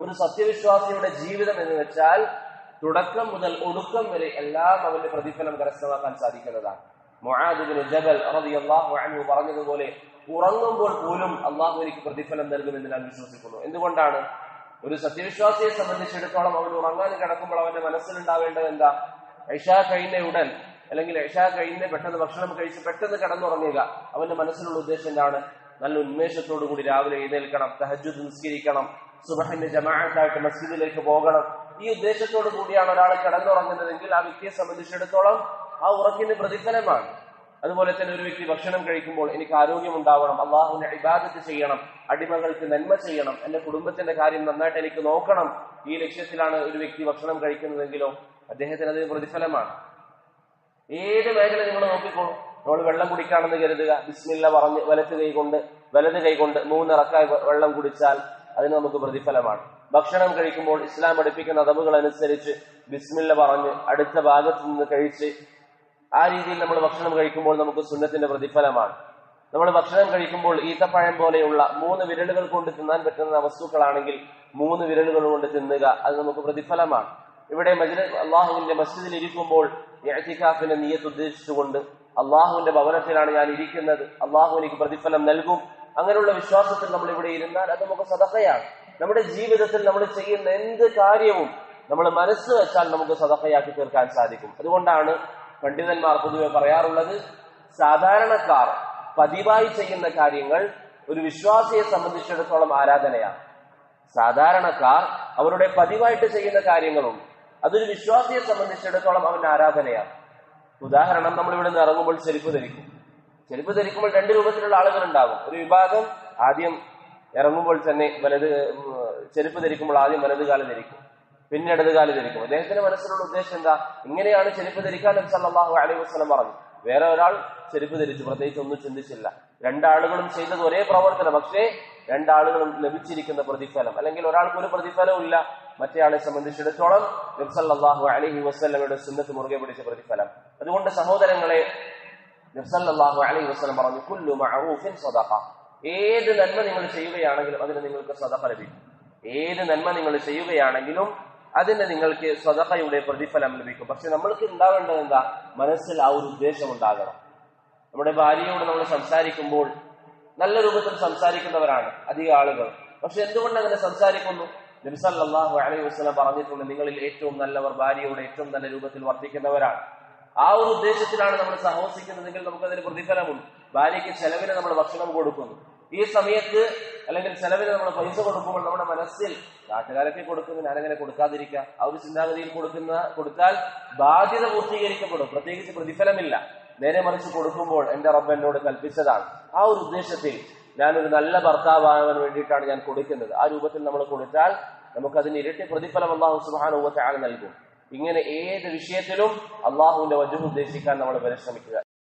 ഒരു സത്യവിശ്വാസിയുടെ ജീവിതം എന്ന് വെച്ചാൽ തുടക്കം മുതൽ ഒടുക്കം വരെ എല്ലാം അവന്റെ പ്രതിഫലം കരസ്ഥമാക്കാൻ സാധിക്കുന്നതാണ്. മുആദിബിന് ജബൽ അൻഹു പറഞ്ഞതുപോലെ ഉറങ്ങുമ്പോൾ പോലും അള്ളാഹു എനിക്ക് പ്രതിഫലം നൽകുമെന്ന് ഞാൻ വിശ്വസിക്കുന്നു. എന്തുകൊണ്ടാണ്? ഒരു സത്യവിശ്വാസിയെ സംബന്ധിച്ചിടത്തോളം അവൻ ഉറങ്ങാൻ കിടക്കുമ്പോൾ അവന്റെ മനസ്സിലുണ്ടാവേണ്ടത് എന്താ? ഐഷാ കഴിഞ്ഞ ഉടൻ അല്ലെങ്കിൽ ഐഷാ കഴിഞ്ഞ് പെട്ടെന്ന് ഭക്ഷണം കഴിച്ച് പെട്ടെന്ന് കിടന്നുറങ്ങുക. അവന്റെ മനസ്സിലുള്ള ഉദ്ദേശം എന്താണ്? നല്ല ഉന്മേഷത്തോടു കൂടി രാവിലെ എഴുന്നേൽക്കണം തഹജുദ് നിസ്കരിക്കണം സുബഹിന്റെ ജമാഅത്തായിട്ട് മസ്ജിദിലേക്ക് പോകണം. ഈ ഉദ്ദേശത്തോടു കൂടിയാണ് ഒരാൾ കിടന്നുറങ്ങുന്നതെങ്കിൽ ആ വ്യക്തിയെ സംബന്ധിച്ചിടത്തോളം ആ ഉറക്കിന് പ്രതിഫലമാണ്. അതുപോലെ തന്നെ ഒരു വ്യക്തി ഭക്ഷണം കഴിക്കുമ്പോൾ എനിക്ക് ആരോഗ്യം ഉണ്ടാവണം അള്ളാഹുവിന്റെ ഇബാദത്ത് ചെയ്യണം അടിമകൾക്ക് നന്മ ചെയ്യണം എന്റെ കുടുംബത്തിന്റെ കാര്യം നന്നായിട്ട് എനിക്ക് നോക്കണം. ഈ ലക്ഷ്യത്തിലാണ് ഒരു വ്യക്തി ഭക്ഷണം കഴിക്കുന്നതെങ്കിലോ അദ്ദേഹത്തിന് അതിന് പ്രതിഫലമാണ്. ഏത് മേഖല നിങ്ങൾ നോക്കിക്കോളൂ നമ്മൾ വെള്ളം കുടിക്കാണെന്ന് കരുതുക ബിസ്മില്ല പറഞ്ഞ് വലത്ത് കൈ കൊണ്ട് വലത് കൈ കൊണ്ട് മൂന്നിറക്കായി വെള്ളം കുടിച്ചാൽ അതിന് നമുക്ക് പ്രതിഫലമാണ്. ഭക്ഷണം കഴിക്കുമ്പോൾ ഇസ്ലാം പഠിപ്പിക്കുന്ന അതവുകൾ അനുസരിച്ച് ബിസ്മില്ല പറഞ്ഞ് അടുത്ത ഭാഗത്ത് നിന്ന് കഴിച്ച് ആ രീതിയിൽ നമ്മൾ ഭക്ഷണം കഴിക്കുമ്പോൾ നമുക്ക് സുന്നത്തിന്റെ പ്രതിഫലമാണ്. നമ്മൾ ഭക്ഷണം കഴിക്കുമ്പോൾ ഈത്തപ്പഴം പോലെയുള്ള മൂന്ന് വിരലുകൾ കൊണ്ട് തിന്നാൻ പറ്റുന്ന വസ്തുക്കളാണെങ്കിൽ മൂന്ന് വിരലുകൾ കൊണ്ട് തിന്നുക അത് നമുക്ക് പ്രതിഫലമാണ്. ഇവിടെ അള്ളാഹുവിന്റെ മസ്ജിദിൽ ഇരിക്കുമ്പോൾ നിയത്ത് ഉദ്ദേശിച്ചുകൊണ്ട് അള്ളാഹുവിന്റെ ഭവനത്തിലാണ് ഞാൻ ഇരിക്കുന്നത്. അള്ളാഹു എനിക്ക് പ്രതിഫലം നൽകും. അങ്ങനെയുള്ള വിശ്വാസത്തിൽ നമ്മൾ ഇവിടെ ഇരുന്നാൽ അത് നമുക്ക് സദഹയാണ് നമ്മുടെ ജീവിതത്തിൽ നമ്മൾ ചെയ്യുന്ന എന്ത് കാര്യവും നമ്മൾ മനസ്സ് വെച്ചാൽ നമുക്ക് സദഹയാക്കി തീർക്കാൻ സാധിക്കും. അതുകൊണ്ടാണ് പണ്ഡിതന്മാർ പൊതുവെ പറയാറുള്ളത് സാധാരണക്കാർ പതിവായി ചെയ്യുന്ന കാര്യങ്ങൾ ഒരു വിശ്വാസിയെ സംബന്ധിച്ചിടത്തോളം ആരാധനയാണ്. സാധാരണക്കാർ അവരുടെ പതിവായിട്ട് ചെയ്യുന്ന കാര്യങ്ങളും അതൊരു വിശ്വാസിയെ സംബന്ധിച്ചിടത്തോളം അവന്റെ ആരാധനയാണ്. ഉദാഹരണം നമ്മൾ ഇവിടെ നിന്ന് ഇറങ്ങുമ്പോൾ ചെരുപ്പ് ധരിക്കും. ചെരുപ്പ് ധരിക്കുമ്പോൾ രണ്ട് രൂപത്തിലുള്ള ആളുകൾ ഉണ്ടാവും ഒരു വിഭാഗം ആദ്യം ഇറങ്ങുമ്പോൾ തന്നെ വലത് ചെരുപ്പ് ധരിക്കുമ്പോൾ ആദ്യം വലത് കാലം ധരിക്കും. പിന്നെ ഇടത് കാലം ധരിക്കും. അദ്ദേഹത്തിന്റെ മനസ്സിലുള്ള ഉദ്ദേശം എന്താ? ഇങ്ങനെയാണ് ചെരുപ്പ് ധരിക്കാൻ നബി സല്ലല്ലാഹു അലൈഹി വസല്ലം പറഞ്ഞു. വേറെ ഒരാൾ ചെരുപ്പ് ധരിച്ചു. പ്രത്യേകിച്ച് ഒന്നും ചിന്തിച്ചില്ല. രണ്ടാളുകളും ചെയ്തത് ഒരേ പ്രവർത്തനം. പക്ഷേ രണ്ടാളുകളും ലഭിച്ചിരിക്കുന്ന പ്രതിഫലം. അല്ലെങ്കിൽ ഒരാൾക്ക് ഒരു പ്രതിഫലവും ഇല്ല. മറ്റേയാളെ സംബന്ധിച്ചിടത്തോളം സല്ലല്ലാഹു അലൈഹി വസല്ലമയുടെ സുന്നത്ത് മുറുകെ പിടിച്ച പ്രതിഫലം. അതുകൊണ്ട് സഹോദരങ്ങളെ നബ്സല്ലാഹു അലൈഹി വസ്ലം പറഞ്ഞു കുല്ലു മഅറൂഫിൻ സദഖ. ഏത് നന്മ നിങ്ങൾ ചെയ്യുകയാണെങ്കിലും അതിന് നിങ്ങൾക്ക് സദഖ ലഭിക്കും. ഏത് നന്മ നിങ്ങൾ ചെയ്യുകയാണെങ്കിലും അതിന് നിങ്ങൾക്ക് സ്വതഹയുടെ പ്രതിഫലം ലഭിക്കും. പക്ഷെ നമ്മൾക്ക് ഉണ്ടാവേണ്ടത് എന്താ? മനസ്സിൽ ആ ഒരു ഉദ്ദേശം ഉണ്ടാകണം. നമ്മുടെ ഭാര്യയോട് നമ്മൾ സംസാരിക്കുമ്പോൾ നല്ല രൂപത്തിൽ സംസാരിക്കുന്നവരാണ് അധിക ആളുകൾ. പക്ഷെ എന്തുകൊണ്ട് അങ്ങനെ സംസാരിക്കുന്നു? നബിസല്ലാഹു അലൈഹി വസ്ലം പറഞ്ഞിട്ടുണ്ട് നിങ്ങളിൽ ഏറ്റവും നല്ലവർ ഭാര്യയോട് ഏറ്റവും നല്ല രൂപത്തിൽ വർത്തിക്കുന്നവരാണ്. ആ ഒരു ഉദ്ദേശത്തിലാണ് നമ്മൾ സഹവസിക്കുന്നതെങ്കിൽ നമുക്കതിന് പ്രതിഫലമുണ്ട്. ഭാര്യയ്ക്ക് ചെലവിന് നമ്മൾ ഭക്ഷണം കൊടുക്കുന്നു. ഈ സമയത്ത് അല്ലെങ്കിൽ ചെലവിന് നമ്മൾ പൈസ കൊടുക്കുമ്പോൾ നമ്മുടെ മനസ്സിൽ നാട്ടുകാരൊക്കെ കൊടുക്കുന്നു ഞാനങ്ങനെ കൊടുക്കാതിരിക്കുക ആ ഒരു ചിന്താഗതിയിൽ കൊടുക്കുന്ന കൊടുത്താൽ ബാധ്യത പൂർത്തീകരിക്കപ്പെടും. പ്രത്യേകിച്ച് പ്രതിഫലമില്ല. നേരെ മറിച്ച് കൊടുക്കുമ്പോൾ എന്റെ റബ്ബ് എന്നോട് കൽപ്പിച്ചതാണ്. ആ ഒരു ഉദ്ദേശത്തിൽ ഞാനൊരു നല്ല ഭർത്താവാകാൻ വേണ്ടിയിട്ടാണ് ഞാൻ കൊടുക്കുന്നത്. ആ രൂപത്തിൽ നമ്മൾ കൊടുത്താൽ നമുക്കതിന് ഇരട്ടി പ്രതിഫലം അള്ളാഹു സുബാനുഭവത്തെ ആൾ നൽകും. ഇങ്ങനെ ഏത് വിഷയത്തിലും അള്ളാഹുവിന്റെ വജു ഉദ്ദേശിക്കാൻ നമ്മൾ പരിശ്രമിക്കുക.